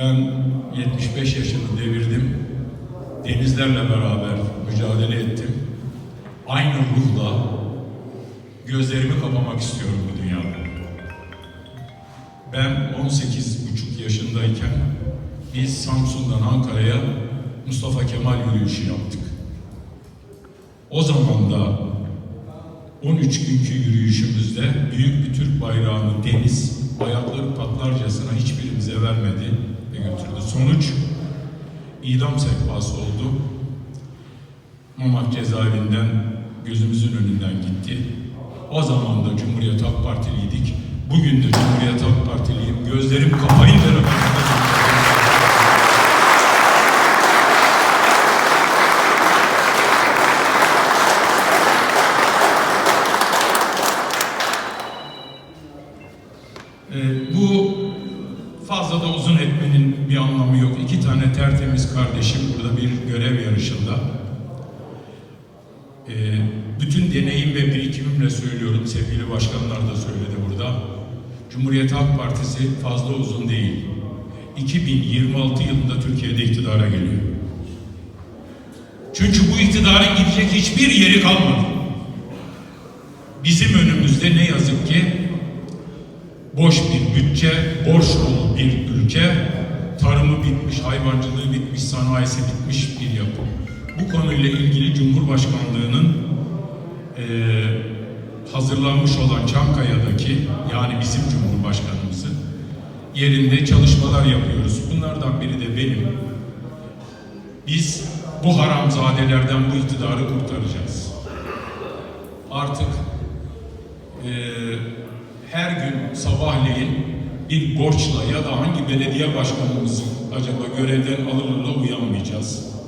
Ben 75 yaşını devirdim. Denizlerle beraber mücadele ettim. Aynı ruhla gözlerimi kapamak istiyorum bu dünyada. Ben 18 buçuk yaşındayken biz Samsun'dan Ankara'ya Mustafa Kemal yürüyüşü yaptık. O zaman da 13 günkü yürüyüşümüzde büyük bir Türk bayrağını deniz ayakları patlarcasına hiçbirimize vermedi. Sonuç idam sehpası oldu. Mamak cezaevinden gözümüzün önünden gitti. O zaman da Cumhuriyet Halk Partiliydik. Bugün de Cumhuriyet Halk Partiliyim. Gözlerim kapayınca da Ee, bu fazla da uzun etmenin bir anlamı yok. İki tane tertemiz kardeşim burada bir görev yarışında. Ee, bütün deneyim ve birikimimle söylüyorum, sevgili başkanlar da söyledi burada. Cumhuriyet Halk Partisi fazla uzun değil. 2026 yılında Türkiye'de iktidara geliyor. Çünkü bu iktidarın gidecek hiçbir yeri kalmadı. Bizim önümüzde ne yazık ki boş bir bütçe, borç dolu bir ülke, tarımı bitmiş, hayvancılığı bitmiş, sanayisi bitmiş bir yapı. Bu konuyla ilgili Cumhurbaşkanlığı'nın eee, hazırlanmış olan Çankaya'daki, yani bizim Cumhurbaşkanımızın yerinde çalışmalar yapıyoruz. Bunlardan biri de benim. Biz bu haramzadelerden bu iktidarı kurtaracağız. Artık eee her gün sabahleyin bir borçla ya da hangi belediye başkanımızın acaba görevden alırla uyanmayacağız.